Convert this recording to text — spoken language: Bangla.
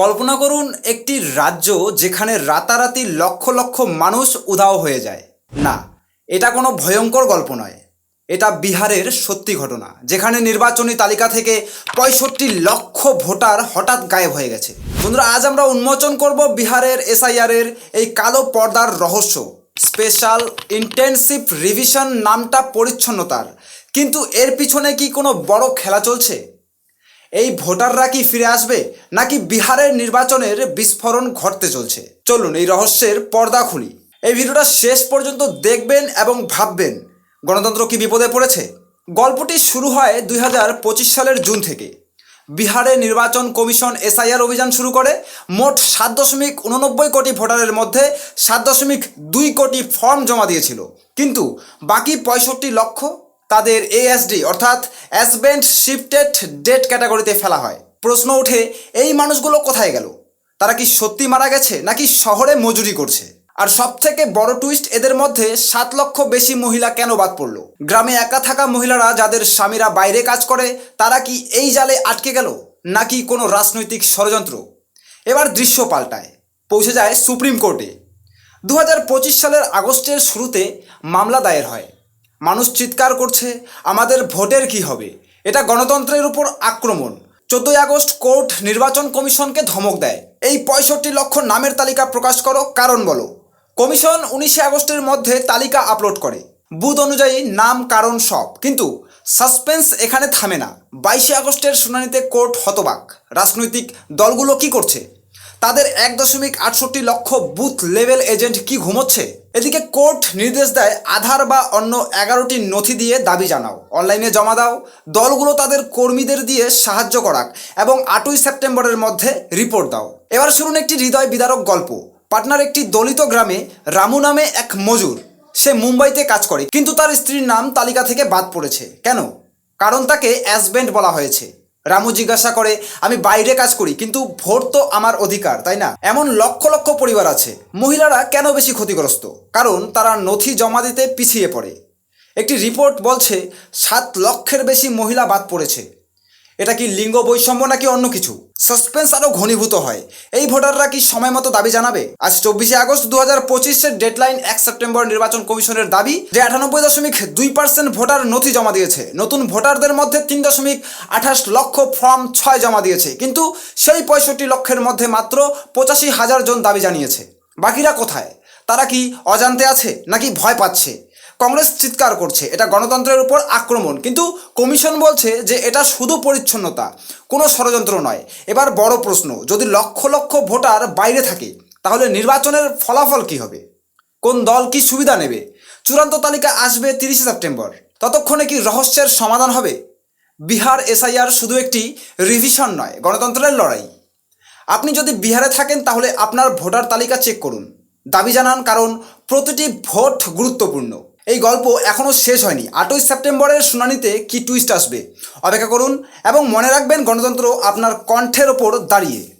কল্পনা করুন একটি রাজ্য যেখানে রাতারাতি লক্ষ লক্ষ মানুষ উধাও হয়ে যায়। না, এটা কোনো ভয়ঙ্কর গল্প নয়। এটা বিহারের সত্যি ঘটনা, যেখানে নির্বাচনী তালিকা থেকে পঁয়ষট্টি লক্ষ ভোটার হঠাৎ গায়েব হয়ে গেছে। বন্ধুরা, আজ আমরা উন্মোচন করব বিহারের এসআইআর এর এই কালো পর্দার রহস্য। স্পেশাল ইন্টেনসিভ রিভিশন নামটা পরিচ্ছন্নতার। কিন্তু এর পিছনে কি কোনো বড় খেলা চলছে? এই ভোটাররা কি ফিরে আসবে? নাকি বিহারের নির্বাচনের বিস্ফোরণ ঘটতে চলছে? চলুন এই রহস্যের পর্দা খুলি। এই ভিডিওটা শেষ পর্যন্ত দেখবেন এবং ভাববেন, গণতন্ত্র কি বিপদে পড়েছে? গল্পটি শুরু হয় দুই হাজার পঁচিশ সালের জুন থেকে। বিহারে নির্বাচন কমিশন এসআইআর অভিযান শুরু করে। মোট সাত দশমিক উননব্বই কোটি ভোটারের মধ্যে সাত দশমিক দুই কোটি ফর্ম জমা দিয়েছিল। কিন্তু বাকি পঁয়ষট্টি লক্ষ তাদের এএসডি অর্থাৎ অ্যাসবেন্ট শিফটেড ডেট ক্যাটাগরিতে ফেলা হয়। প্রশ্ন ওঠে, এই মানুষগুলো কোথায় গেল? তারা কি সত্যি মারা গেছে নাকি শহরে মজুরি করছে? আর সবথেকে বড় টুইস্ট এদের মধ্যে সাত লক্ষ বেশি মহিলা কেন বাদ পড়ল? গ্রামে একা থাকা মহিলারা যাদের স্বামীরা বাইরে কাজ করে, তারা কি এই জালে আটকে গেল? নাকি কোনো রাজনৈতিক ষড়যন্ত্র? এবার দৃশ্য পাল্টায়। পৌঁছে যায় সুপ্রিম কোর্টে। দু হাজার পঁচিশ সালের আগস্টের শুরুতে মামলা দায়ের হয়। মানুষ চিৎকার করছে, আমাদের ভোটের কি হবে? এটা গণতন্ত্রের উপর আক্রমণ। চোদ্দই আগস্ট কোর্ট নির্বাচন কমিশনকে ধমক দেয়। এই পঁয়ষট্টি লক্ষ নামের তালিকা প্রকাশ করো, কারণ বলো। কমিশন উনিশে আগস্টের মধ্যে তালিকা আপলোড করে। বুথ অনুযায়ী নাম, কারণ সব। কিন্তু সাসপেন্স এখানে থামে না। বাইশে আগস্টের শুনানিতে কোর্ট হতবাক। রাজনৈতিক দলগুলো কি করছে? তাদের এক দশমিক আটষট্টি লক্ষ বুথ লেভেল এজেন্ট কি ঘুমোচ্ছে? এদিকে কোর্ট নির্দেশ দেয় আধার বা অন্য এগারোটি নথি দিয়ে দাবি জানাও। অনলাইনে জমা দাও। দলগুলো তাদের কর্মীদের দিয়ে সাহায্য করাক এবং আটই সেপ্টেম্বরের মধ্যে রিপোর্ট দাও। এবার শুনুন একটি হৃদয় বিদারক গল্প। পাটনার একটি দলিত গ্রামে রামু নামে এক মজুর। সে মুম্বাইতে কাজ করে, কিন্তু তার স্ত্রীর নাম তালিকা থেকে বাদ পড়েছে। কেন? কারণ তাকে অ্যাসবেন্ট বলা হয়েছে। রামু জিজ্ঞাসা করে, আমি বাইরে কাজ করি, কিন্তু ভোট তো আমার অধিকার, তাই না? এমন লক্ষ লক্ষ পরিবার আছে, মহিলারা কেন বেশি ক্ষতিগ্রস্ত? কারণ তারা নথি জমা দিতে পিছিয়ে পড়ে। একটি রিপোর্ট বলছে, সাত লক্ষের বেশি মহিলা বাদ পড়েছে। এটা কি লিঙ্গ বৈষম্য নাকি অন্য কিছু? সাসপেন্স আরও ঘনীভূত হয়। এই ভোটাররা কি সময় মতো দাবি জানাবে? আজ চব্বিশে আগস্ট দু হাজার পঁচিশের ডেডলাইন এক সেপ্টেম্বর নির্বাচন কমিশনের দাবি যে আটানব্বই দশমিক দুই পার্সেন্ট ভোটার নথি জমা দিয়েছে। নতুন ভোটারদের মধ্যে তিন দশমিক আঠাশ লক্ষ ফর্ম ছয় জমা দিয়েছে। কিন্তু সেই পঁয়ষট্টি লক্ষের মধ্যে মাত্র পঁচাশি হাজার জন দাবি জানিয়েছে। বাকিরা কোথায়? তারা কি অজান্তে আছে নাকি ভয় পাচ্ছে? কংগ্রেস চিৎকার করছে, এটা গণতন্ত্রের উপর আক্রমণ। কিন্তু কমিশন বলছে যে এটা শুধু পরিচ্ছন্নতা, কোনো ষড়যন্ত্র নয়। এবার বড় প্রশ্ন, যদি লক্ষ লক্ষ ভোটার বাইরে থাকে, তাহলে নির্বাচনের ফলাফল কি হবে? কোন দল কি সুবিধা নেবে? চূড়ান্ত তালিকা আসবে তিরিশে সেপ্টেম্বর। ততক্ষণে কি রহস্যের সমাধান হবে? বিহার এসআইআর শুধু একটি রিভিশন নয়, গণতন্ত্রের লড়াই। আপনি যদি বিহারে থাকেন, তাহলে আপনার ভোটার তালিকা চেক করুন। দাবি জানান, কারণ প্রতিটি ভোট গুরুত্বপূর্ণ। এই গল্প এখনও শেষ হয়নি। আটই সেপ্টেম্বরের শুনানিতে কি টুইস্ট আসবে? অপেক্ষা করুন এবং মনে রাখবেন গণতন্ত্র আপনার কণ্ঠের ওপর দাঁড়িয়ে।